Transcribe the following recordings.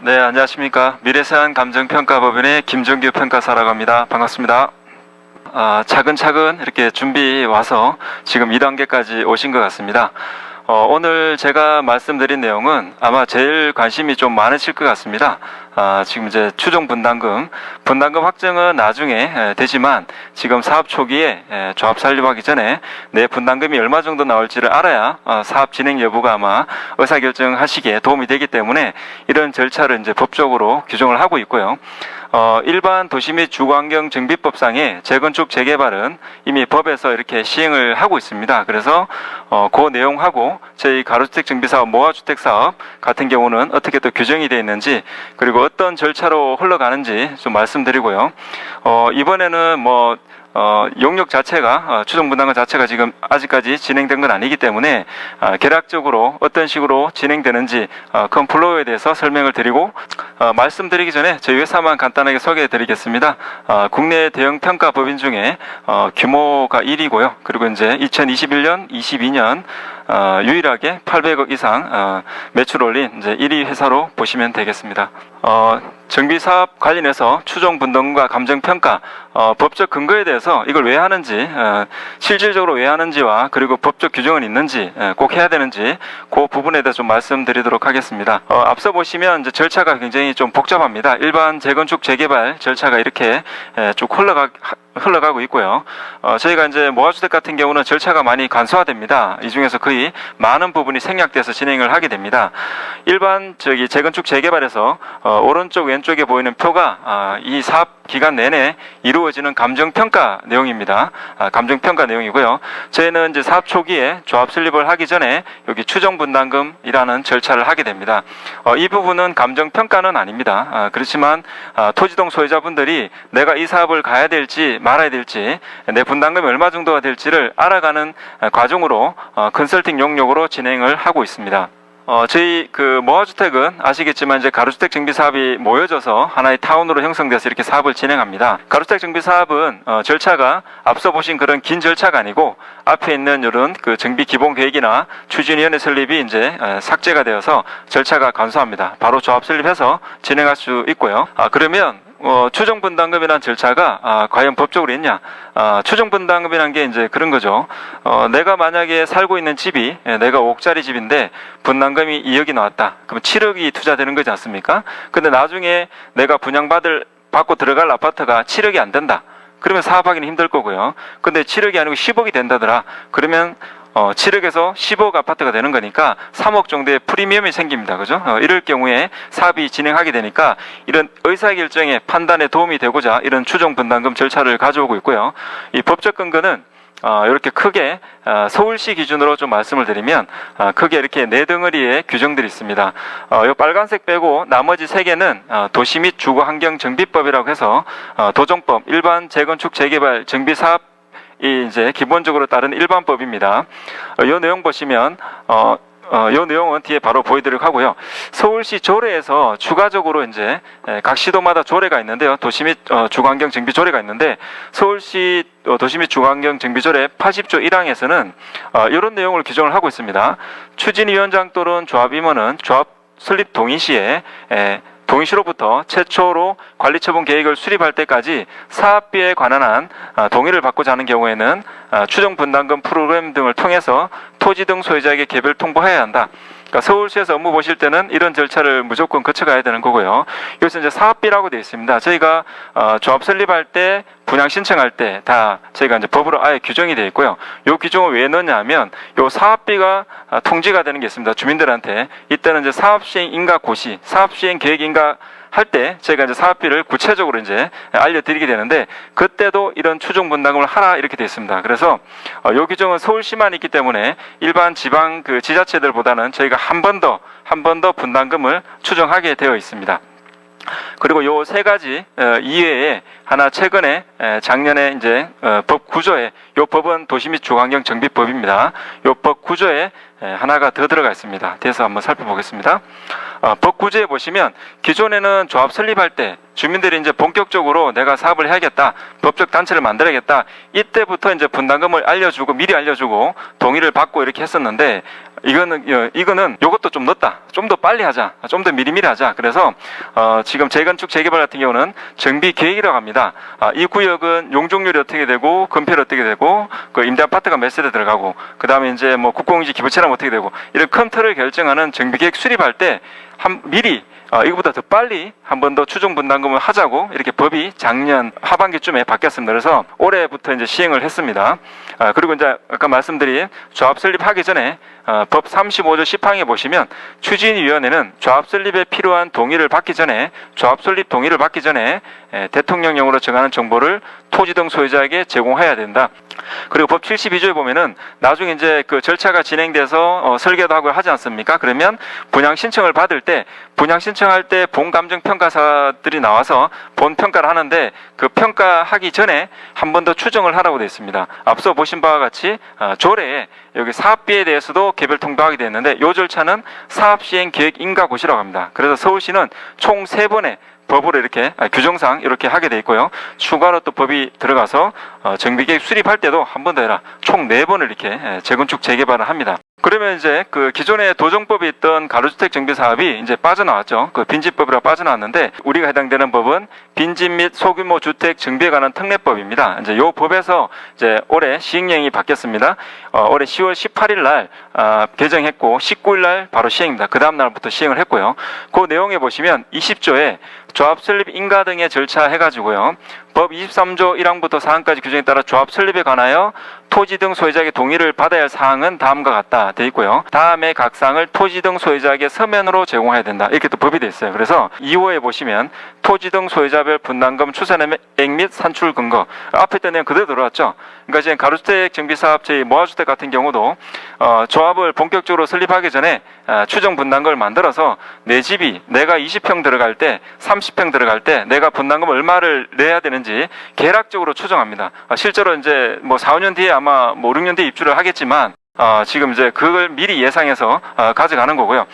네, 안녕하십니까. 미래세안 감정평가법인의 김정규 평가사라고 합니다. 반갑습니다. 아, 차근차근 이렇게 준비 와서 지금 2단계까지 오신 것 같습니다. 어, 오늘 제가 말씀드린 내용은 아마 제일 관심이 좀 많으실 것 같습니다. 아, 지금 이제 추종 분담금, 분담금 확정은 나중에 에, 되지만 지금 사업 초기에 에, 조합 설립하기 전에 내 분담금이 얼마 정도 나올지를 알아야 어, 사업 진행 여부가 아마 의사결정하시기에 도움이 되기 때문에 이런 절차를 이제 법적으로 규정을 하고 있고요. 어, 일반 도시 및 주거환경 정비법상의 재건축 재개발은 이미 법에서 이렇게 시행을 하고 있습니다. 그래서 어, 그 내용하고 저희 가로주택 정비 사업, 모아주택 사업 같은 경우는 어떻게 또 규정이 되어 있는지 그리고 어떤 절차로 흘러가는지 좀 말씀드리고요. 어, 이번에는 뭐 어, 용역 자체가 어, 추정 분담금 자체가 지금 아직까지 진행된 건 아니기 때문에 어, 계략적으로 어떤 식으로 진행되는지 어, 큰 플로우에 대해서 설명을 드리고 어, 말씀드리기 전에 저희 회사만 간단하게 소개해 드리겠습니다. 어, 국내 대형 평가 법인 중에 어, 규모가 1위고요. 그리고 이제 2021년, 22년 어, 유일하게 800억 이상 어, 매출 올린 이제 1위 회사로 보시면 되겠습니다. 어, 정비 사업 관련해서 추정 분담과 감정 평가 어, 법적 근거에 대해서 이걸 왜 하는지 어, 실질적으로 왜 하는지와 그리고 법적 규정은 있는지 어, 꼭 해야 되는지 그 부분에 대해서 좀 말씀드리도록 하겠습니다. 어, 앞서 보시면 이제 절차가 굉장히 좀 복잡합니다. 일반 재건축 재개발 절차가 이렇게 에, 쭉 흘러가 흘러가고 있고요. 어, 저희가 이제 모아주택 같은 경우는 절차가 많이 간소화됩니다. 이 중에서 거의 많은 부분이 생략돼서 진행을 하게 됩니다. 일반 저기 재건축 재개발에서 어, 오른쪽 왼쪽에 보이는 표가 아, 이 사업 기간 내내 이루어지는 감정 평가 내용입니다. 아, 감정 평가 내용이고요. 저희는 이제 사업 초기에 조합 설립을 하기 전에 여기 추정 분담금이라는 절차를 하게 됩니다. 어, 이 부분은 감정 평가는 아닙니다. 아, 그렇지만 아, 토지동 소유자분들이 내가 이 사업을 가야 될지 말아야 될지 내 분담금이 얼마 정도가 될지를 알아가는 아, 과정으로 어, 컨설팅 용역으로 진행을 하고 있습니다. 어, 저희 그 모아주택은 아시겠지만 이제 가로주택 정비 사업이 모여져서 하나의 타운으로 형성돼서 이렇게 사업을 진행합니다. 가로주택 정비 사업은 어, 절차가 앞서 보신 그런 긴 절차가 아니고 앞에 있는 이런 그 정비 기본 계획이나 추진위원회 설립이 이제 어, 삭제가 되어서 절차가 간소합니다. 바로 조합 설립해서 진행할 수 있고요. 아, 그러면 어, 추정 분담금이라는 절차가 아, 과연 법적으로 있냐? 아, 추정 분담금이라는 게 이제 그런 거죠. 어, 내가 만약에 살고 있는 집이 예, 내가 5억짜리 집인데 분담금이 2억이 나왔다. 그럼 7억이 투자되는 거지 않습니까? 근데 나중에 내가 분양받을 받고 들어갈 아파트가 7억이 안 된다. 그러면 사업하기는 힘들 거고요. 근데 7억이 아니고 10억이 된다더라. 그러면 어, 7억에서 10억 아파트가 되는 거니까 3억 정도의 프리미엄이 생깁니다. 그죠? 어, 이럴 경우에 사업이 진행하게 되니까 이런 의사결정의 판단에 도움이 되고자 이런 추정 분담금 절차를 가져오고 있고요. 이 법적 근거는 어, 이렇게 크게 어, 서울시 기준으로 좀 말씀을 드리면 어, 크게 이렇게 네 덩어리의 규정들이 있습니다. 어, 이 빨간색 빼고 나머지 세 개는 어, 도시 및 주거 환경 정비법이라고 해서 어, 도정법, 일반 재건축 재개발 정비 사업 이 이제 기본적으로 따른 일반법입니다. 어, 이 내용 보시면 어, 어, 이 내용은 뒤에 바로 보여드리도록 하고요. 서울시 조례에서 추가적으로 이제 에, 각 시도마다 조례가 있는데요. 도시 및 어, 주거환경 정비 조례가 있는데 서울시 어, 도시 및 주거환경 정비 조례 80조 1항에서는 어, 이런 내용을 규정을 하고 있습니다. 추진위원장 또는 조합임원은 조합 설립 동의 시에 에, 동의시로부터 최초로 관리처분 계획을 수립할 때까지 사업비에 관한 한 아, 동의를 받고자 하는 경우에는 아, 추정 분담금 프로그램 등을 통해서 토지 등 소유자에게 개별 통보해야 한다. 그러니까 서울시에서 업무 보실 때는 이런 절차를 무조건 거쳐가야 되는 거고요. 여기서 이제 사업비라고 되어 있습니다. 저희가 어, 조합 설립할 때 분양 신청할 때 다 저희가 이제 법으로 아예 규정이 되어 있고요. 요 규정을 왜 넣냐면 요 사업비가 아, 통지가 되는 게 있습니다. 주민들한테 이때는 이제 사업 시행 인가 고시, 사업 시행 계획 인가 할 때 저희가 이제 사업비를 구체적으로 이제 알려드리게 되는데 그때도 이런 추정 분담금을 하라 이렇게 되어 있습니다. 그래서 어, 요 규정은 서울시만 있기 때문에 일반 지방 그 지자체들보다는 저희가 한 번 더 한 번 더 분담금을 추정하게 되어 있습니다. 그리고 요 세 가지 어, 이외에 하나 최근에 에, 작년에 이제 어, 법 구조에 요 법은 도시 및 주거환경 정비법입니다. 요 법 구조에 에, 하나가 더 들어가 있습니다. 그래서 한번 살펴보겠습니다. 어, 법 구조에 보시면 기존에는 조합 설립할 때 주민들이 이제 본격적으로 내가 사업을 해야겠다, 법적 단체를 만들어야겠다. 이때부터 이제 분담금을 알려주고 미리 알려주고 동의를 받고 이렇게 했었는데 이거는 어, 이거는 요것도 좀 늦다. 좀 더 빨리 하자. 좀 더 미리미리 하자. 그래서 어, 지금 재건축 재개발 같은 경우는 정비 계획이라고 합니다. 아, 이 구역은 용적률이 어떻게 되고 건폐율 어떻게 되고 그 임대 아파트가 몇 세대 들어가고 그다음에 이제 뭐 국공유지 기부채납 어떻게 되고 이런 큰 틀을 결정하는 정비 계획 수립할 때 한 미리 어, 이거보다 더 빨리 한 번 더 추정 분담금을 하자고 이렇게 법이 작년 하반기쯤에 바뀌었습니다. 그래서 올해부터 이제 시행을 했습니다. 아, 그리고 이제 아까 말씀드린 조합 설립하기 전에 어, 법 35조 10항에 보시면 추진위원회는 조합 설립에 필요한 동의를 받기 전에 조합 설립 동의를 받기 전에 에, 대통령령으로 정하는 정보를 토지 등 소유자에게 제공해야 된다. 그리고 법 72조에 보면은 나중에 이제 그 절차가 진행돼서 어, 설계도 하고 하지 않습니까? 그러면 분양 신청을 받을 때 분양 신청할 때 본 감정 평가사들이 나와서 본 평가를 하는데 그 평가하기 전에 한 번 더 추정을 하라고 되어 있습니다. 앞서 보신 바와 같이 어, 조례에 여기 사업비에 대해서도 개별 통보하게 되어 있는데 이 절차는 사업 시행 계획 인가 고시라고 합니다. 그래서 서울시는 총 세 번의 법으로 이렇게 아, 규정상 이렇게 하게 돼 있고요. 추가로 또 법이 들어가서 어, 정비계획 수립할 때도 한 번 더 해라. 총 네 번을 이렇게 예, 재건축 재개발을 합니다. 그러면 이제 그 기존에 도정법에 있던 가로주택 정비 사업이 이제 빠져나왔죠. 그 빈집법이라 빠져나왔는데 우리가 해당되는 법은 빈집 및 소규모 주택 정비에 관한 특례법입니다. 이제 요 법에서 이제 올해 시행령이 바뀌었습니다. 어, 올해 10월 18일 날 아, 개정했고 19일 날 바로 시행입니다. 그 다음 날부터 시행을 했고요. 그 내용에 보시면 20조에 조합 설립 인가 등의 절차 해가지고요. 법 23조 1항부터 4항까지 규정에 따라 조합 설립에 관하여 토지 등 소유자에게 동의를 받아야 할 사항은 다음과 같다 돼 있고요. 다음에 각 사항을 토지 등 소유자에게 서면으로 제공해야 된다. 이렇게 또 법이 돼 있어요. 그래서 2호에 보시면 토지 등 소유자별 분담금 추산액 및 산출 근거 앞에 내용 그대로 들어왔죠. 그러니까 지금 가로주택 정비 사업 제 모아주택 같은 경우도 어, 조합을 본격적으로 설립하기 전에 아, 추정 분담금을 만들어서 내 집이 내가 20평 들어갈 때 30평 들어갈 때 내가 분담금 얼마를 내야 되는지 계략적으로 추정합니다. 아, 실제로 이제 뭐 4, 5년 뒤에 아마 뭐 5, 6년 뒤에 입주를 하겠지만 어, 지금 이제 그걸 미리 예상해서 어, 가져가는 거고요.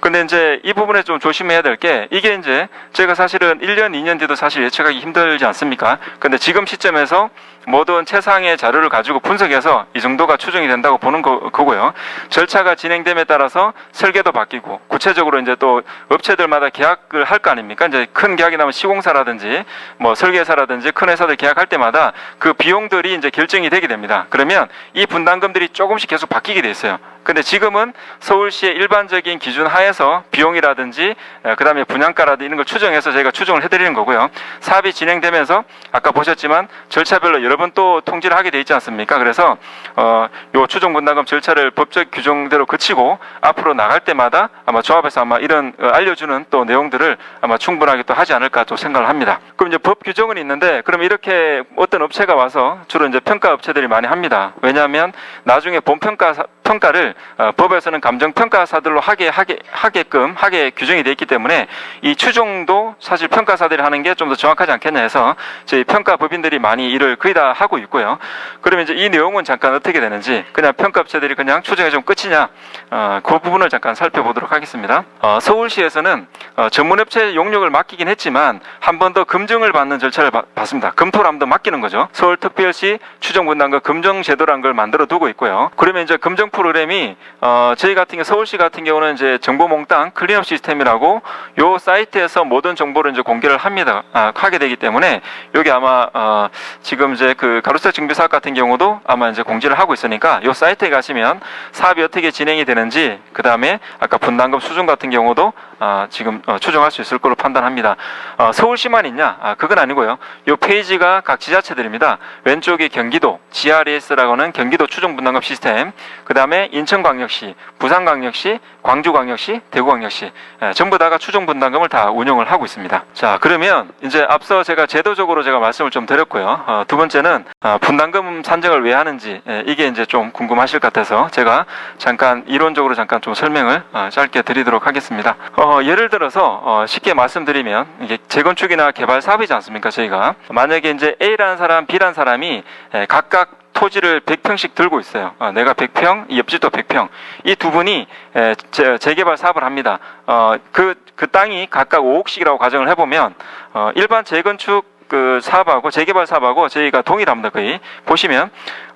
근데 이제 이 부분에 좀 조심해야 될 게 이게 이제 제가 사실은 1년, 2년 뒤도 사실 예측하기 힘들지 않습니까? 근데 지금 시점에서 모든 최상의 자료를 가지고 분석해서 이 정도가 추정이 된다고 보는 거, 거고요. 절차가 진행됨에 따라서 설계도 바뀌고 구체적으로 이제 또 업체들마다 계약을 할 거 아닙니까? 이제 큰 계약이 나면 시공사라든지 뭐 설계사라든지 큰 회사들 계약할 때마다 그 비용들이 이제 결정이 되게 됩니다. 그러면 이 분담금들이 조금씩 계속 바뀌게 돼 있어요. 근데 지금은 서울시의 일반적인 기준 하에서 비용이라든지 에, 그다음에 분양가라든지 이런 걸 추정해서 저희가 추정을 해드리는 거고요. 사업이 진행되면서 아까 보셨지만 절차별로 여러 번 또 통지를 하게 돼 있지 않습니까? 그래서 어, 요 추정 분담금 절차를 법적 규정대로 거치고 앞으로 나갈 때마다 아마 조합에서 아마 이런 어, 알려주는 또 내용들을 아마 충분하게 또 하지 않을까 또 생각을 합니다. 그럼 이제 법 규정은 있는데 그럼 이렇게 어떤 업체가 와서 주로 이제 평가 업체들이 많이 합니다. 왜냐하면 나중에 본 평가 평가를 어, 법에서는 감정 평가사들로 하게 하게 하게끔 하게 규정이 돼 있기 때문에 이 추정도 사실 평가사들이 하는 게 좀 더 정확하지 않겠냐 해서 저희 평가 법인들이 많이 일을 거의 다 하고 있고요. 그러면 이제 이 내용은 잠깐 어떻게 되는지 그냥 평가 업체들이 그냥 추정해 좀 끝이냐 어, 그 부분을 잠깐 살펴보도록 하겠습니다. 어, 서울시에서는 어, 전문업체 용역을 맡기긴 했지만 한 번 더 검증을 받는 절차를 받- 받습니다. 더 맡기는 거죠. 서울특별시 추정분담금 검정제도라는 걸 만들어 두고 있고요. 그러면 이제 검정 프로그램이 어, 저희 같은 경우 서울시 같은 경우는 이제 정보 몽땅 클린업 시스템이라고 요 사이트에서 모든 정보를 이제 공개를 합니다. 아, 하게 되기 때문에 여기 아마 어, 지금 이제 그 가로세 증비 사업 같은 경우도 아마 이제 공지를 하고 있으니까 요 사이트에 가시면 사업이 어떻게 진행이 되는지 그 다음에 아까 분담금 수준 같은 경우도 아, 지금 어, 추정할 수 있을 걸로 판단합니다. 어, 서울시만 있냐? 아, 그건 아니고요. 요 페이지가 각 지자체들입니다. 왼쪽이 경기도 GRS라고는 경기도 추정 분담금 시스템. 그 다음에 인천 광역시, 부산광역시, 광주광역시, 대구광역시 예, 전부 다가 추정 분담금을 다 운영을 하고 있습니다. 자 그러면 이제 앞서 제가 제도적으로 제가 말씀을 좀 드렸고요. 어, 두 번째는 어, 분담금 산정을 왜 하는지 예, 이게 이제 좀 궁금하실 것 같아서 제가 잠깐 이론적으로 잠깐 좀 설명을 어, 짧게 드리도록 하겠습니다. 어, 예를 들어서 어, 쉽게 말씀드리면 이게 재건축이나 개발 사업이지 않습니까 저희가 만약에 이제 A라는 사람, B라는 사람이 예, 각각 토지를 100평씩 들고 있어요. 어, 내가 100평, 이 옆집도 100평. 이 두 분이 에, 재, 재개발 사업을 합니다. 어, 그, 그 땅이 각각 5억씩이라고 가정을 해보면 어, 일반 재건축 그 사업하고 재개발 사업하고 저희가 동일합니다 거의 보시면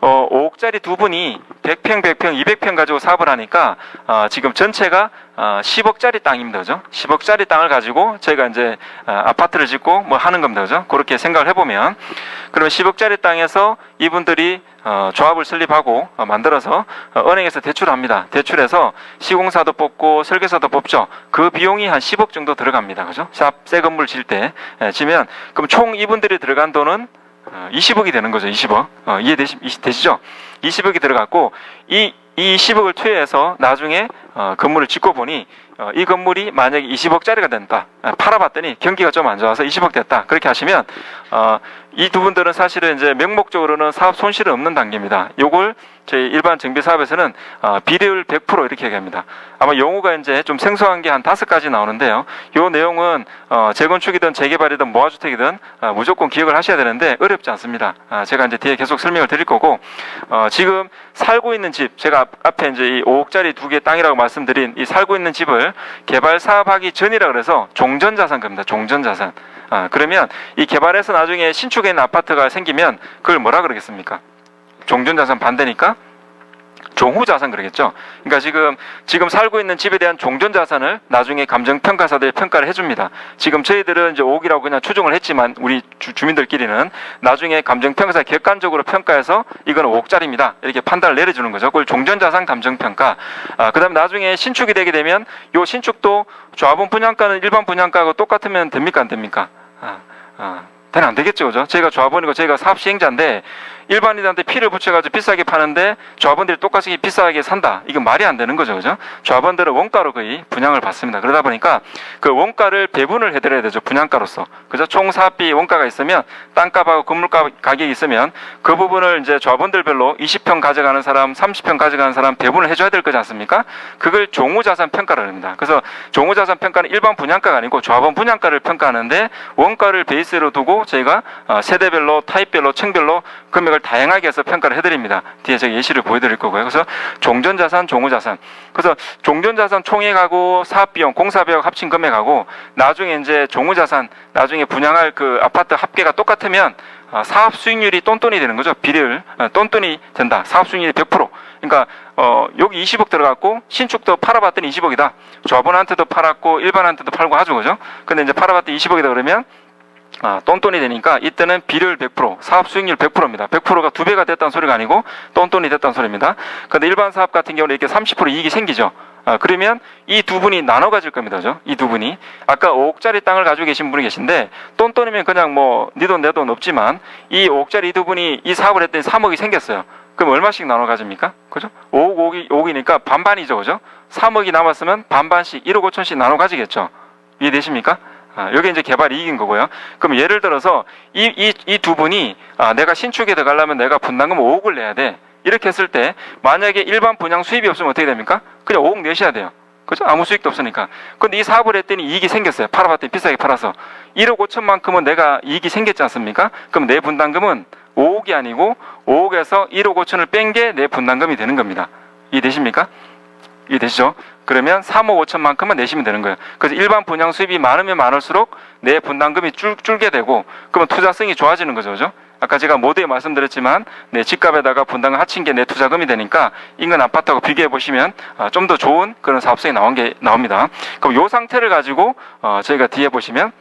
어 5억짜리 두 분이 100평, 100평, 200평 가지고 사업을 하니까 어, 지금 전체가 어, 10억짜리 땅입니다, 그죠? 10억짜리 땅을 가지고 저희가 이제 어, 아파트를 짓고 뭐 하는 겁니다, 그죠? 그렇게 생각을 해보면 그러면 10억짜리 땅에서 이분들이 어, 조합을 설립하고 어, 만들어서 어, 은행에서 대출합니다. 대출해서 시공사도 뽑고 설계사도 뽑죠. 그 비용이 한 10억 정도 들어갑니다, 그죠? 샵 새 건물 질때 지면 그럼 총 이분들이 들어간 돈은 어, 20억이 되는 거죠. 20억. 어, 이해되시, 되시죠? 20억이 들어갔고 이, 이 20억을 투여해서 나중에 어, 건물을 짓고 보니 어, 이 건물이 만약에 20억짜리가 된다. 아, 팔아봤더니 경기가 좀 안 좋아서 20억 됐다. 그렇게 하시면 어, 이 두 분들은 사실은 이제 명목적으로는 사업 손실은 없는 단계입니다. 요걸 저희 일반 정비 사업에서는 어, 비례율 100% 이렇게 얘기합니다. 아마 용어가 이제 좀 생소한 게 한 다섯 가지 나오는데요. 요 내용은 어, 재건축이든 재개발이든 모아주택이든 어, 무조건 기억을 하셔야 되는데 어렵지 않습니다. 아, 제가 이제 뒤에 계속 설명을 드릴 거고 어, 지금 살고 있는 집 제가 앞- 앞에 이제 이 5억짜리 두 개 땅이라고 말씀드린 이 살고 있는 집을 개발 사업하기 전이라 그래서 종전자산 겁니다. 종전자산. 아, 그러면 이 개발해서 나중에 신축에 있는 아파트가 생기면 그걸 뭐라 그러겠습니까? 종전자산 반대니까 종후 자산 그러겠죠. 그러니까 지금 지금 살고 있는 집에 대한 종전 자산을 나중에 감정 평가사들이 평가를 해줍니다. 지금 저희들은 이제 5억이라고 그냥 추정을 했지만 우리 주, 민들끼리는 나중에 감정 평가사 객관적으로 평가해서 이건 5억짜리입니다. 이렇게 판단을 내려주는 거죠. 그걸 종전 자산 감정 평가. 아, 그다음에 나중에 신축이 되게 되면 요 신축도 조합원 분양가는 일반 분양가하고 똑같으면 됩니까 안 됩니까? 아, 아. 되는 안 되겠죠, 그죠? 저희가 조합원이고 저희가 사업 시행자인데 일반인한테 피를 붙여가지고 비싸게 파는데 조합원들이 똑같이 비싸게 산다. 이건 말이 안 되는 거죠, 그죠? 조합원들은 원가로 거의 분양을 받습니다. 그러다 보니까 그 원가를 배분을 해드려야 되죠, 분양가로서. 그죠? 총 사업비 원가가 있으면 땅값하고 건물값 가격이 있으면 그 부분을 이제 조합원들별로 20평 가져가는 사람, 30평 가져가는 사람 배분을 해줘야 될 거지 않습니까? 그걸 종후자산 평가를 합니다. 그래서 종후자산 평가는 일반 분양가가 아니고 조합원 분양가를 평가하는데 원가를 베이스로 두고 저희가 어, 세대별로 타입별로 층별로 금액 을 다양하게 해서 평가를 해드립니다. 뒤에 제가 예시를 보여드릴 거고요. 그래서 종전자산, 종후자산. 그래서 종전자산 총액하고 사업비용, 공사비용 합친 금액하고 나중에 이제 종후자산, 나중에 분양할 그 아파트 합계가 똑같으면 어, 사업 수익률이 똔똔이 되는 거죠. 비율 어, 똔똔이 된다. 사업 수익률이 100%. 그러니까 어, 여기 20억 들어갔고 신축도 팔아봤더니 20억이다. 조합원한테도 팔았고 일반한테도 팔고 하죠, 그죠? 근데 이제 팔아봤더니 20억이다 그러면 아, 똔똔이 되니까 이때는 비율 100%, 사업 수익률 100%입니다. 100%가 두 배가 됐다는 소리가 아니고 똔똔이 됐다는 소리입니다. 근데 일반 사업 같은 경우는 이렇게 30% 이익이 생기죠. 아, 그러면 이 두 분이 나눠 가질 겁니다. 그죠? 이 두 분이. 아까 5억짜리 땅을 가지고 계신 분이 계신데 똔똔이면 그냥 뭐네돈내 돈 없지만 이 5억짜리 이 두 분이 이 사업을 했더니 3억이 생겼어요. 그럼 얼마씩 나눠 가집니까? 그죠? 5억, 5억이, 5억이니까 반반이죠. 그죠? 3억이 남았으면 반반씩 1억 5천씩 나눠 가지겠죠. 이해되십니까? 아, 여기 이제 개발 이익인 거고요. 그럼 예를 들어서 이 이 이 두 분이 아, 내가 신축에 들어가려면 내가 분담금 5억을 내야 돼. 이렇게 했을 때 만약에 일반 분양 수입이 없으면 어떻게 됩니까? 그냥 5억 내셔야 돼요. 그죠? 아무 수익도 없으니까. 근데 이 사업을 했더니 이익이 생겼어요. 팔아봤더니 비싸게 팔아서. 1억 5천만큼은 내가 이익이 생겼지 않습니까? 그럼 내 분담금은 5억이 아니고 5억에서 1억 5천을 뺀 게 내 분담금이 되는 겁니다. 이해되십니까? 이해되시죠? 그러면 3억 5천만큼만 내시면 되는 거예요. 그래서 일반 분양 수입이 많으면 많을수록 내 분담금이 줄, 줄게 되고 그러면 투자성이 좋아지는 거죠. 그죠? 아까 제가 모두에 말씀드렸지만 내 집값에다가 분담금 합친 게 내 투자금이 되니까 인근 아파트하고 비교해 보시면 어, 좀더 좋은 그런 사업성이 나온 게 나옵니다. 그럼 요 상태를 가지고 어, 저희가 뒤에 보시면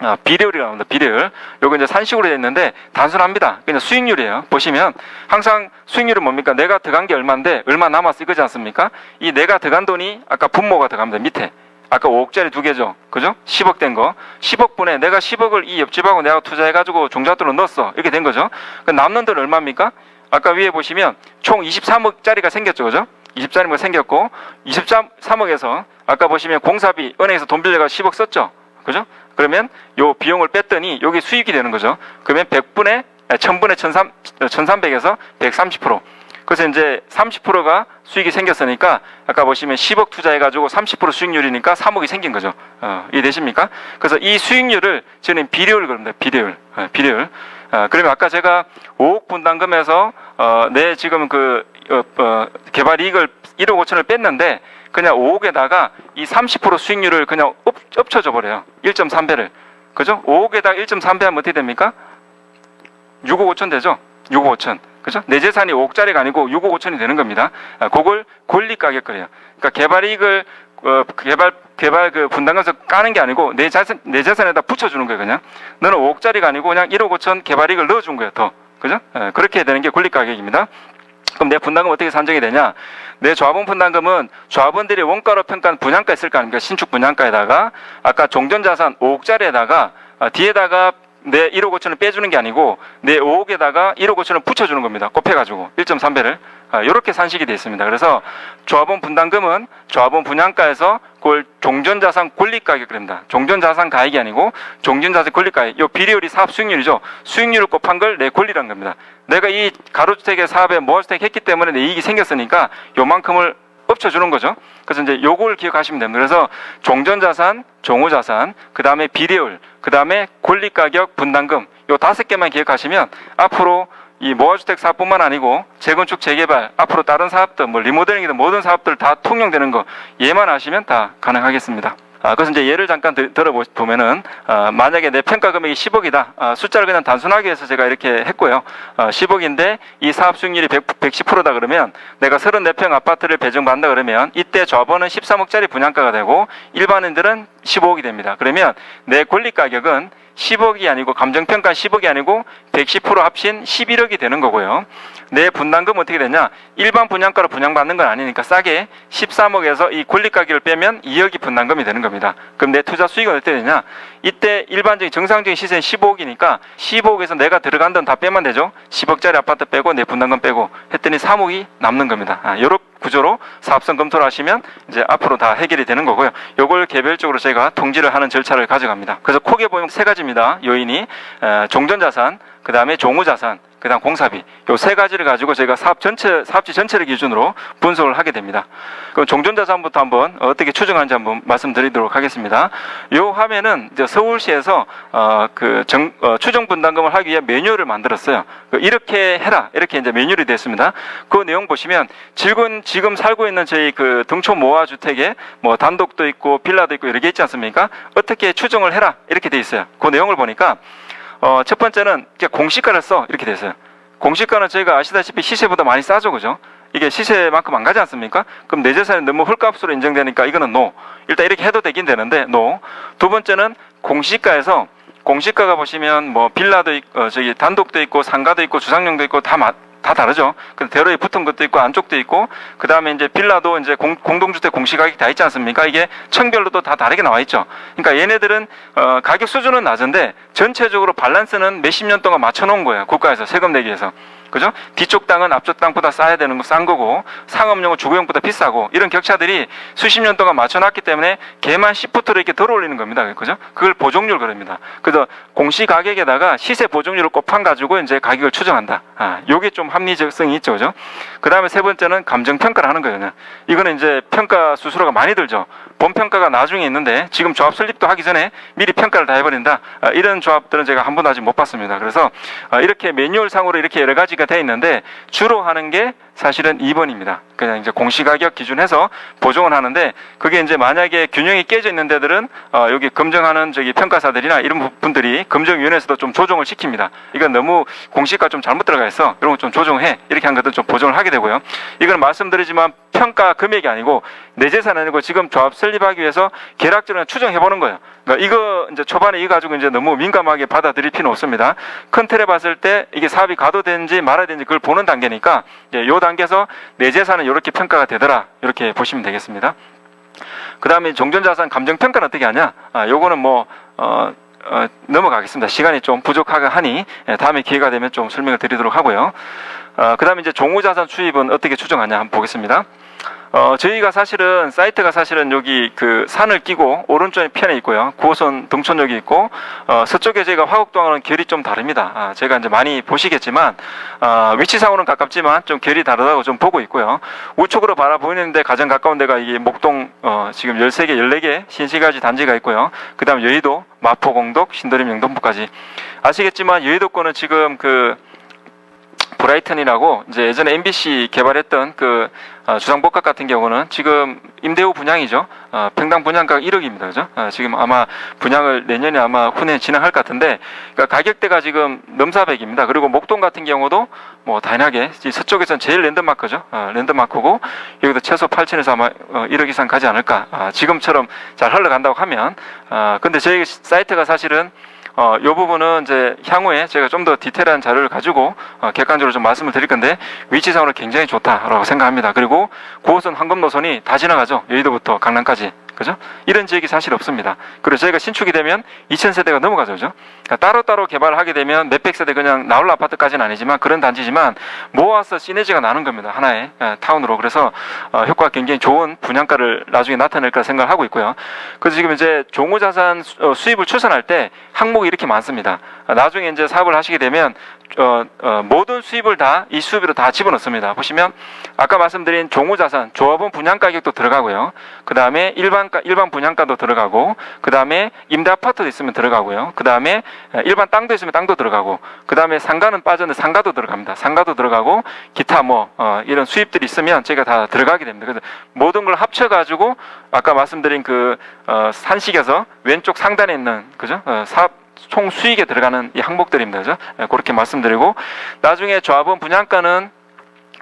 아, 비례율이 나옵니다. 비례율. 요거 이제 산식으로 되어 있는데 단순합니다. 그냥 수익률이에요. 보시면 항상 수익률은 뭡니까? 내가 들어간 게 얼마인데 얼마 남았어 이거지 않습니까? 이 내가 들어간 돈이 아까 분모가 들어갑니다. 밑에. 아까 5억짜리 두 개죠. 그죠? 10억 된 거. 10억 분에 내가 10억을 이 옆집하고 내가 투자해가지고 종잣돈을 넣었어. 이렇게 된 거죠. 그 남는 돈 얼마입니까? 아까 위에 보시면 총 23억짜리가 생겼죠. 그죠? 23억이 생겼고 23억에서 아까 보시면 공사비 은행에서 돈 빌려가 10억 썼죠. 그죠? 그러면 요 비용을 뺐더니 여기 수익이 되는 거죠. 그러면 100분의 1000분의 1300, 1300에서 130%. 그래서 이제 30%가 수익이 생겼으니까 아까 보시면 10억 투자해가지고 30% 수익률이니까 3억이 생긴 거죠. 어, 이해되십니까? 그래서 이 수익률을 저는 비례율 그럽니다. 비례율. 어, 비례율. 어, 그러면 아까 제가 5억 분담금에서 어, 내 지금 그 어, 어, 개발 이익을 1억 5천을 뺐는데 그냥 5억에다가 이 30% 수익률을 그냥 업, 엎쳐져 버려요. 1.3배를. 그죠? 5억에다가 1.3배 하면 어떻게 됩니까? 6억 5천 되죠? 6억 5천. 그죠? 내 재산이 5억짜리가 아니고 6억 5천이 되는 겁니다. 아, 그걸 권리 가격 그래요. 그러니까 개발 이익을 어, 개발 개발 그 분담금에서 까는 게 아니고 내 자산 내 재산에다 붙여주는 거예요 그냥. 너는 5억짜리가 아니고 그냥 1억 5천 개발 이익을 넣어준 거예요 더. 그죠? 예, 그렇게 되는 게 권리 가격입니다. 그럼 내 분담금 어떻게 산정이 되냐? 내 조합원 분담금은 조합원들이 원가로 평가한 분양가 있을 거 아닙니까? 신축 분양가에다가 아까 종전자산 5억짜리에다가 아, 뒤에다가 내 1억 5천을 빼주는 게 아니고 내 5억에다가 1억 5천을 붙여주는 겁니다. 곱해가지고 1.3배를 이렇게 산식이 되어 있습니다. 그래서 조합원 분담금은 조합원 분양가에서 그걸 종전자산 권리가격입니다. 종전자산 가액이 아니고 종전자산 권리가액. 이 비례율이 사업 수익률이죠. 수익률을 곱한 걸 내 권리란 겁니다. 내가 이 가로주택의 사업에 모아주택 했기 때문에 내 이익이 생겼으니까 요만큼을 엎쳐주는 거죠. 그래서 이제 요걸 기억하시면 됩니다. 그래서 종전자산, 종후자산, 그 다음에 비례율, 그 다음에 권리가격, 분담금 요 다섯 개만 기억하시면 앞으로 이 모아주택 사업뿐만 아니고 재건축 재개발 앞으로 다른 사업들 뭐 리모델링이든 모든 사업들 다 통용되는 거 얘만 아시면 다 가능하겠습니다. 아, 그래서 이제 예를 잠깐 들, 들어보면은 아, 만약에 내 평가 금액이 10억이다. 아, 숫자를 그냥 단순하게 해서 제가 이렇게 했고요. 아, 10억인데 이 사업 수익률이 100, 110%다 그러면 내가 34평 아파트를 배정받는다 그러면 이때 조합원은 13억짜리 분양가가 되고 일반인들은 15억이 됩니다. 그러면 내 권리 가격은 10억이 아니고 감정평가 10억이 아니고 110% 합친 11억이 되는 거고요. 내 분담금 어떻게 되냐? 일반 분양가로 분양받는 건 아니니까 싸게 13억에서 이 권리 가격을 빼면 2억이 분담금이 되는 겁니다. 그럼 내 투자 수익은 어떻게 되냐? 이때 일반적인 정상적인 시세는 15억이니까 15억에서 내가 들어간 돈 다 빼면 되죠. 10억짜리 아파트 빼고 내 분담금 빼고 했더니 3억이 남는 겁니다. 아, 요런 구조로 사업성 검토를 하시면 이제 앞으로 다 해결이 되는 거고요. 요걸 개별적으로 저희가 통지를 하는 절차를 가져갑니다. 그래서 크게 보면 세 가지입니다. 요인이 에, 종전자산, 그 다음에 종후자산, 그 다음 공사비 요 세 가지를 가지고 저희가 사업 전체 사업지 전체를 기준으로 분석을 하게 됩니다. 그럼 종전자산부터 한번 어떻게 추정하는지 한번 말씀드리도록 하겠습니다. 요 화면은 이제 서울시에서 어그 어, 추정 분담금을 하기 위해 매뉴얼을 만들었어요. 그 이렇게 해라 이렇게 이제 매뉴얼이 됐습니다. 그 내용 보시면 지금 지금 살고 있는 저희 그 등촌 모아 주택에 뭐 단독도 있고 빌라도 있고 개 있지 않습니까? 어떻게 추정을 해라 이렇게 돼 있어요. 그 내용을 보니까 어, 첫 번째는 이제 공시가를 써 이렇게 됐어요. 공시가는 저희가 아시다시피 시세보다 많이 싸죠, 그죠? 이게 시세만큼 안 가지 않습니까? 그럼 내 재산이 너무 헐값으로 인정되니까 이거는 노. 일단 이렇게 해도 되긴 되는데 노. 두 번째는 공시가에서 공시가가 보시면 뭐 빌라도 있, 어, 저기 단독도 있고 상가도 있고 주상용도 있고 다 마, 다 다르죠. 그 대로에 붙은 것도 있고 안쪽도 있고 그 다음에 이제 빌라도 이제 공, 공동주택 공시가격이 다 있지 않습니까? 이게 층별로도 다 다르게 나와 있죠. 그러니까 얘네들은 어, 가격 수준은 낮은데 전체적으로 밸런스는 몇십 년 동안 맞춰놓은 거예요. 국가에서 세금 내기 위해서. 그죠? 뒤쪽 땅은 앞쪽 땅보다 싸야 되는 거 싼 거고 상업용은 주거용보다 비싸고 이런 격차들이 수십 년 동안 맞춰놨기 때문에 개만 10%를 이렇게 덜 올리는 겁니다. 그죠? 그걸 보정률 그럽니다. 그래서 공시 가격에다가 시세 보정률을 곱한 가지고 이제 가격을 추정한다. 아, 요게 좀 합리적성이 있죠. 그죠? 그 다음에 세 번째는 감정 평가를 하는 거예요. 이거는 이제 평가 수수료가 많이 들죠. 본 평가가 나중에 있는데 지금 조합 설립도 하기 전에 미리 평가를 다 해버린다. 아, 이런 조합들은 제가 한 번도 아직 못 봤습니다. 그래서 아, 이렇게 매뉴얼 상으로 이렇게 여러 가지 가 돼 있는데 주로 하는 게 사실은 2번입니다. 그냥 이제 공시가격 기준해서 보정을 하는데 그게 이제 만약에 균형이 깨져 있는 데들은 어, 여기 검증하는 저기 평가사들이나 이런 분들이 검증위원회에서도 좀 조정을 시킵니다. 이건 너무 공시가 좀 잘못 들어가 있어. 이런 거 좀 조정해. 이렇게 한 것들 좀 보정을 하게 되고요. 이건 말씀드리지만 평가 금액이 아니고 내 재산 아니고 지금 조합 설립하기 위해서 계략적으로 추정해 보는 거예요. 그러니까 이거 이제 초반에 이거 가지고 이제 너무 민감하게 받아들일 필요는 없습니다. 큰 틀에 봤을 때 이게 사업이 가도 되는지 말아야 되는지 그걸 보는 단계니까 이제 요 단계에서 내 재산은 이렇게 평가가 되더라 이렇게 보시면 되겠습니다. 그 다음에 종전자산 감정평가는 어떻게 하냐? 아, 요거는 뭐, 어, 어, 넘어가겠습니다. 시간이 좀 부족하게 하니 예, 다음에 기회가 되면 좀 설명을 드리도록 하고요. 어, 그 다음에 이제 종후자산 수입은 어떻게 추정하냐 한번 보겠습니다. 어, 저희가 사실은 사이트가 사실은 여기 그 산을 끼고 오른쪽 편에 있고요. 9호선 동천역이 있고 어, 서쪽에 저희가 화곡동하고는 결이 좀 다릅니다. 아, 제가 이제 많이 보시겠지만 어, 위치상으로는 가깝지만 좀 결이 다르다고 좀 보고 있고요. 우측으로 바라보이는데 가장 가까운 데가 이게 목동 어, 지금 13개, 14개 신시가지 단지가 있고요. 그다음 여의도, 마포, 공덕, 신도림, 영등포까지 아시겠지만 여의도권은 지금 그 브라이튼이라고 이제 예전에 MBC 개발했던 그 어, 주상복합 같은 경우는 지금 임대호 분양이죠. 어, 평당 분양가가 1억입니다. 그죠? 어, 지금 아마 분양을 내년에 아마 후내 진행할 것 같은데 그러니까 가격대가 지금 넘사백입니다. 그리고 목동 같은 경우도 뭐 다양하게 이 서쪽에서는 제일 랜드마크죠. 어, 랜드마크고 여기도 최소 8천에서 아마 어, 1억 이상 가지 않을까. 아, 지금처럼 잘 흘러간다고 하면 아, 근데 저희 사이트가 사실은 어, 이 부분은 이제 향후에 제가 좀 더 디테일한 자료를 가지고 어, 객관적으로 좀 말씀을 드릴 건데 위치상으로 굉장히 좋다라고 생각합니다. 그리고 9호선 황금 노선이 다 지나가죠. 여의도부터 강남까지. 그죠? 이런 지역이 사실 없습니다. 그리고 저희가 신축이 되면 2000세대가 넘어가죠. 그죠? 그러니까 따로따로 개발을 하게 되면 몇백 세대 그냥 나홀 아파트까지는 아니지만 그런 단지지만 모아서 시너지가 나는 겁니다. 하나의 예, 타운으로. 그래서 어, 효과가 굉장히 좋은 분양가를 나중에 나타낼 거라 생각을 하고 있고요. 그래서 지금 이제 종우자산 수- 어, 수입을 추산할 때 항목이 이렇게 많습니다. 아, 나중에 이제 사업을 하시게 되면 어, 어, 모든 수입을 다 이 수입으로 다 집어넣습니다. 보시면 아까 말씀드린 종우자산 조합원 분양 가격도 들어가고요. 그 다음에 일반 가- 일반 분양가도 들어가고 그 다음에 임대 아파트도 있으면 들어가고요. 그 다음에 일반 땅도 있으면 땅도 들어가고 그 다음에 상가는 빠졌는데 상가도 들어갑니다. 상가도 들어가고 기타 뭐 어, 이런 수입들이 있으면 저희가 다 들어가게 됩니다. 그래서 모든 걸 합쳐 가지고 아까 말씀드린 그 어, 산식에서 왼쪽 상단에 있는 그죠 어, 사업 총 수익에 들어가는 이 항목들입니다. 그죠? 예, 그렇게 말씀드리고 나중에 조합원 분양가는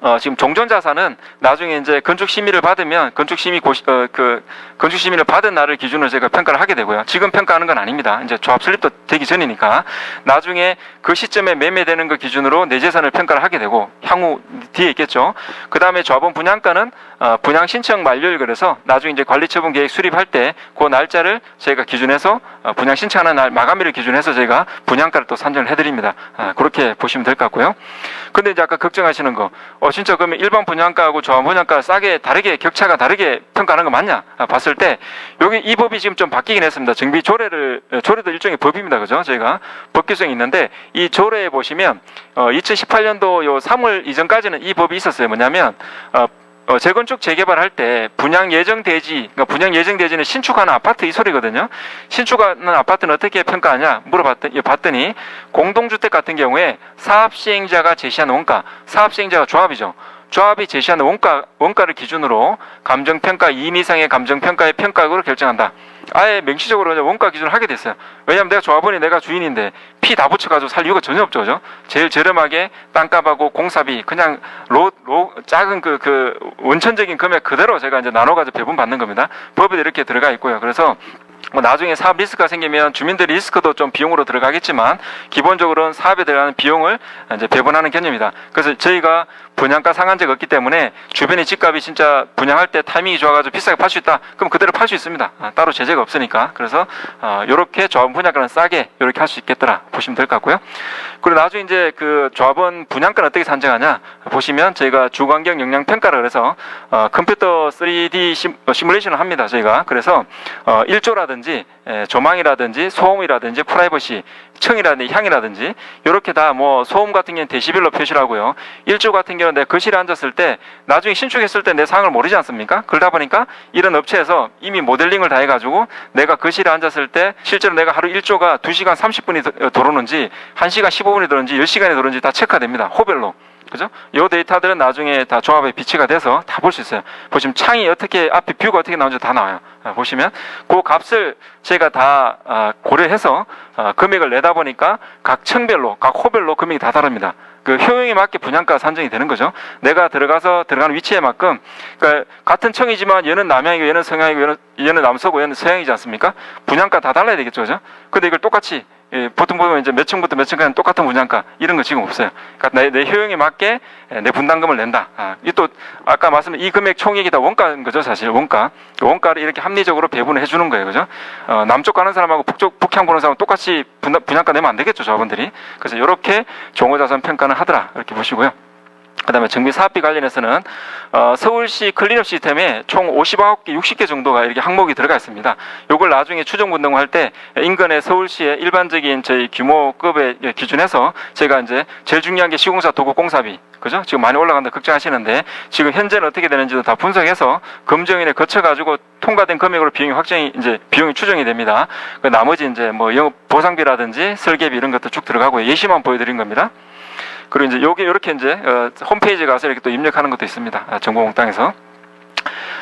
어, 지금 종전자산은 나중에 이제 건축 심의를 받으면 건축 심의 고시, 어, 그 건축 심의를 받은 날을 기준으로 제가 평가를 하게 되고요. 지금 평가하는 건 아닙니다. 이제 조합 설립도 되기 전이니까 나중에 그 시점에 매매되는 그 기준으로 내 재산을 평가를 하게 되고 향후 뒤에 있겠죠. 그 다음에 조합원 분양가는 어, 분양 신청 만료일 그래서 나중에 이제 관리처분 계획 수립할 때 그 날짜를 저희가 기준해서 어, 분양 신청하는 날 마감일을 기준해서 저희가 분양가를 또 산정을 해드립니다. 아, 그렇게 보시면 될 것 같고요. 근데 이제 아까 걱정하시는 거, 어 진짜 그러면 일반 분양가하고 조합 분양가 싸게 다르게 격차가 다르게 평가하는 거 맞냐? 아, 봤을 때 여기 이 법이 지금 좀 바뀌긴 했습니다. 정비 조례를 어, 조례도 일종의 법입니다, 그죠? 저희가 법 규정이 있는데 이 조례에 보시면 어, 2018년도 요 3월 이전까지는 이 법이 있었어요. 뭐냐면 어, 어, 재건축 재개발할 때 분양 예정 대지, 그러니까 분양 예정 대지는 신축하는 아파트 이 소리거든요. 신축하는 아파트는 어떻게 평가하냐 물어봤더니 봤더니 공동주택 같은 경우에 사업 시행자가 제시한 원가, 사업 시행자가 조합이죠. 조합이 제시하는 원가 원가를 기준으로 감정 평가 2인 이상의 감정 평가의 평가액으로 결정한다. 아예 명시적으로 이제 원가 기준을 하게 됐어요. 왜냐하면 내가 조합원이 내가 주인인데 피 다 붙여가지고 살 이유가 전혀 없죠, 그죠? 제일 저렴하게 땅값하고 공사비 그냥 로, 로 작은 그, 그 원천적인 금액 그대로 제가 이제 나눠가지고 배분 받는 겁니다. 법에 이렇게 들어가 있고요. 그래서 뭐 나중에 사업 리스크가 생기면 주민들 리스크도 좀 비용으로 들어가겠지만 기본적으로는 사업에 들어가는 비용을 이제 배분하는 개념이다. 그래서 저희가 분양가 상한제가 없기 때문에 주변의 집값이 진짜 분양할 때 타이밍이 좋아가지고 비싸게 팔 수 있다. 그럼 그대로 팔 수 있습니다. 아, 따로 제재가 없으니까. 그래서 어, 이렇게 조합 분양가는 싸게 이렇게 할 수 있겠더라 보시면 될 것 같고요. 그리고 나중에 이제 그 조합원 분양가는 어떻게 산정하냐 보시면 저희가 주관경 영향 평가를 그래서 어, 컴퓨터 3D 시, 어, 시뮬레이션을 합니다. 저희가 그래서 어, 1조라든지 에, 조망이라든지 소음이라든지 프라이버시 청이라든지 향이라든지 이렇게 다 뭐 소음 같은 경우는 데시벨로 표시를 하고요. 1조 같은 경우는 내 거실에 앉았을 때 나중에 신축했을 때 내 상황을 모르지 않습니까? 그러다 보니까 이런 업체에서 이미 모델링을 다 해가지고 내가 거실에 앉았을 때 실제로 내가 하루 1조가 2시간 30분이 들어오는지 1시간 15분이 들어오는지 10시간이 들어오는지 다 체크가 됩니다. 호별로. 그죠? 요 데이터들은 나중에 다 조합에 비치가 돼서 다 볼 수 있어요. 보시면 창이 어떻게 앞에 뷰가 어떻게 나오는지 다 나와요. 아, 보시면 그 값을 제가 다 아, 고려해서 아, 금액을 내다 보니까 각 층별로 각 호별로 금액이 다 다릅니다. 그 효용에 맞게 분양가 산정이 되는 거죠. 내가 들어가서 들어가는 위치에 맞끔 그러니까 같은 층이지만 얘는 남향이고 얘는 성향이고 얘는, 남서고 얘는 서양이지 않습니까? 분양가 다 달라야 되겠죠, 그죠? 근데 이걸 똑같이 예, 보통 보면 이제 몇 층부터 몇 층까지 똑같은 분양가 이런 거 지금 없어요. 그러니까 내, 내 효용에 맞게 예, 내 분담금을 낸다. 아, 이또 아까 말씀드린 이 금액 총액이 다 원가인 거죠, 사실 원가. 그 원가를 이렇게 합리적으로 배분을 해주는 거예요, 그죠? 어, 남쪽 가는 사람하고 북쪽 북향 보는 사람 은 똑같이 분담, 분양가 내면 안 되겠죠, 저분들이. 그래서 이렇게 종호자산 평가는 하더라 이렇게 보시고요. 그다음에 정비 사업비 관련해서는 어, 서울시 클린업 시스템에 총 59개, 60개 정도가 이렇게 항목이 들어가 있습니다. 요걸 나중에 추정 분담을 할때 인근의 서울시의 일반적인 저희 규모급의 기준에서 제가 이제 제일 중요한 게 시공사 도급 공사비 그죠? 지금 많이 올라간다 걱정하시는데 지금 현재는 어떻게 되는지도 다 분석해서 검증인에 거쳐 가지고 통과된 금액으로 비용이 확정이 이제 비용이 추정이 됩니다. 그 나머지 이제 뭐 영업 보상비라든지 설계비 이런 것도 쭉 들어가고 예시만 보여드린 겁니다. 그리고 이제 요게 이렇게 이제 어, 홈페이지에 가서 이렇게 또 입력하는 것도 있습니다. 아, 정보공땅에서.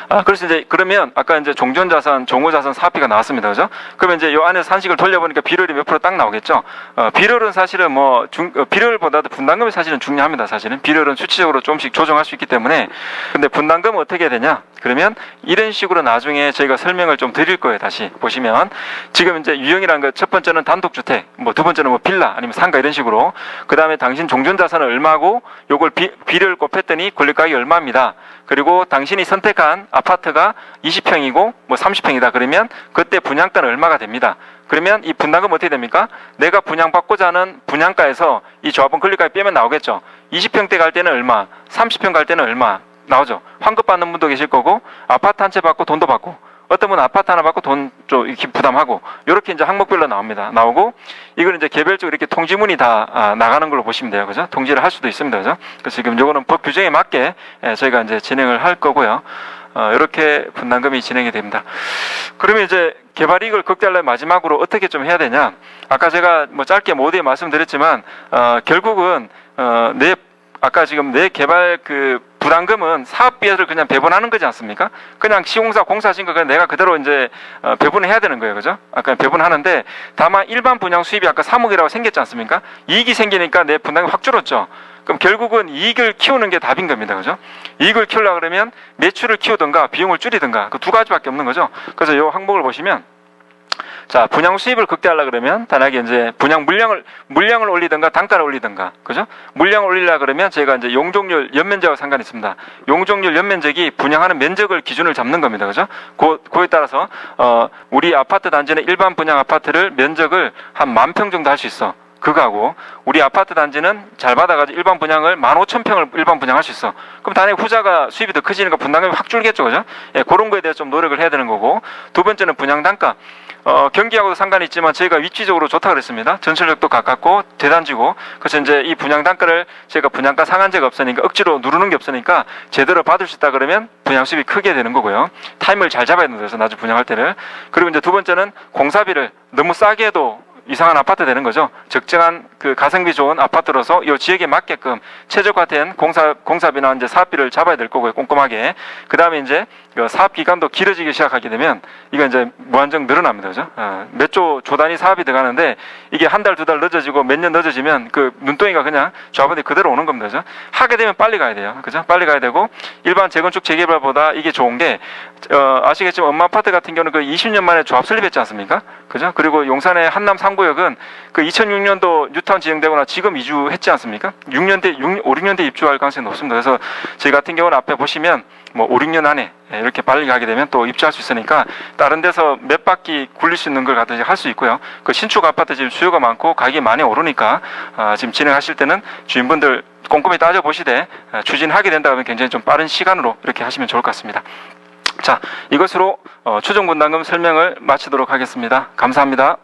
아, 그래서 이제 그러면 아까 이제 종전자산, 종호자산 사업비가 나왔습니다. 그죠? 그러면 이제 요 안에 산식을 돌려보니까 비율이 몇 프로 딱 나오겠죠? 어, 비율은 사실은 뭐 중, 어, 비율보다도 분담금이 사실은 중요합니다. 사실은. 비율은 수치적으로 조금씩 조정할 수 있기 때문에. 근데 분담금은 어떻게 되냐? 그러면 이런 식으로 나중에 저희가 설명을 좀 드릴 거예요. 다시 보시면. 지금 이제 유형이라는 거첫 번째는 단독주택, 뭐 두 번째는 뭐 빌라 아니면 상가 이런 식으로. 그 다음에 당신 종전자산은 얼마고 요걸 비, 비를 곱했더니 권리가격이 얼마입니다. 그리고 당신이 선택한 아파트가 20평이고 뭐 30평이다 그러면 그때 분양가는 얼마가 됩니다. 그러면 이 분담금 어떻게 됩니까? 내가 분양받고자 하는 분양가에서 이 조합원 권리가액 빼면 나오겠죠. 20평대 갈 때는 얼마, 30평 갈 때는 얼마 나오죠. 환급 받는 분도 계실 거고 아파트 한 채 받고 돈도 받고 어떤 분은 아파트 하나 받고 돈 좀 이렇게 부담하고 이렇게 이제 항목별로 나옵니다. 나오고 이걸 이제 개별적으로 이렇게 통지문이 다 아, 나가는 걸로 보시면 돼요. 그죠? 통지를 할 수도 있습니다. 그죠? 그래서 지금 요거는 법 규정에 맞게 예, 저희가 이제 진행을 할 거고요. 어, 이렇게 분담금이 진행이 됩니다. 그러면 이제 개발 이익을 극대화하려면 마지막으로 어떻게 좀 해야 되냐? 아까 제가 뭐 짧게 모두에 말씀드렸지만 어, 결국은 어, 내 아까 지금 내 개발 그 부담금은 사업비를 그냥 배분하는 거지 않습니까? 그냥 시공사 공사하신 거 그냥 내가 그대로 이제 어, 배분을 해야 되는 거예요, 그죠? 아까 배분하는데 다만 일반 분양 수입이 아까 3억이라고 생겼지 않습니까? 이익이 생기니까 내 분담이 확 줄었죠. 그럼 결국은 이익을 키우는 게 답인 겁니다, 그죠? 이익을 키우려 그러면 매출을 키우든가 비용을 줄이든가 그 두 가지밖에 없는 거죠. 그래서 이 항목을 보시면 자, 분양 수입을 극대화하려 그러면 단하게 이제 분양 물량을 물량을 올리든가 단가를 올리든가. 그죠? 물량을 올리려 그러면 제가 이제 용적률 연면적과 상관이 있습니다. 용적률 연면적이 분양하는 면적을 기준을 잡는 겁니다. 그죠? 그, 그에 따라서 어, 우리 아파트 단지는 일반 분양 아파트를 면적을 한 만 평 정도 할 수 있어. 그거하고 우리 아파트 단지는 잘 받아가지고 일반 분양을 15,000평을 일반 분양할 수 있어. 그럼 단위 후자가 수입이 더 커지니까 분담금이 확 줄겠죠, 그죠? 예, 그런 거에 대해서 좀 노력을 해야 되는 거고 두 번째는 분양 단가. 어, 경기하고도 상관이 있지만 저희가 위치적으로 좋다 그랬습니다. 전철역도 가깝고 대단지고 그래서 이제 이 분양 단가를 저희가 분양가 상한제가 없으니까 억지로 누르는 게 없으니까 제대로 받을 수 있다 그러면 분양 수입이 크게 되는 거고요. 타임을 잘 잡아야 된다 그래서 나중에 분양할 때를 그리고 이제 두 번째는 공사비를 너무 싸게 해도 이상한 아파트 되는 거죠. 적정한 그 가성비 좋은 아파트로서 이 지역에 맞게끔 최적화된 공사 공사비나 이제 사업비를 잡아야 될 거고요. 꼼꼼하게. 그 다음에 이제 그 사업 기간도 길어지기 시작하게 되면 이거 이제 무한정 늘어납니다. 그죠? 어, 몇조 조 단위 사업이 들어가는데 이게 한 달 두달 늦어지고 몇 년 늦어지면 그 눈덩이가 그냥 조합원들이 그대로 오는 겁니다. 그죠? 하게 되면 빨리 가야 돼요. 그죠? 빨리 가야 되고 일반 재건축 재개발보다 이게 좋은 게 어, 아시겠지만 엄마 아파트 같은 경우는 그 20년 만에 조합 설립했지 않습니까? 그죠? 그리고 용산의 한남 3구역은 그 2006년도 뉴타운 지정되거나 지금 이주했지 않습니까? 6년대, 6, 5, 6년대 입주할 가능성이 높습니다. 그래서 저희 같은 경우는 앞에 보시면 뭐 5, 6년 안에 예, 이렇게 빨리 가게 되면 또 입주할 수 있으니까 다른 데서 몇 바퀴 굴릴 수 있는 걸 갖다 할 수 있고요. 그 신축 아파트 지금 수요가 많고 가격이 많이 오르니까 아, 지금 진행하실 때는 주인분들 꼼꼼히 따져보시되 아, 추진하게 된다 면 굉장히 좀 빠른 시간으로 이렇게 하시면 좋을 것 같습니다. 자, 이것으로 어, 추정 분담금 설명을 마치도록 하겠습니다. 감사합니다.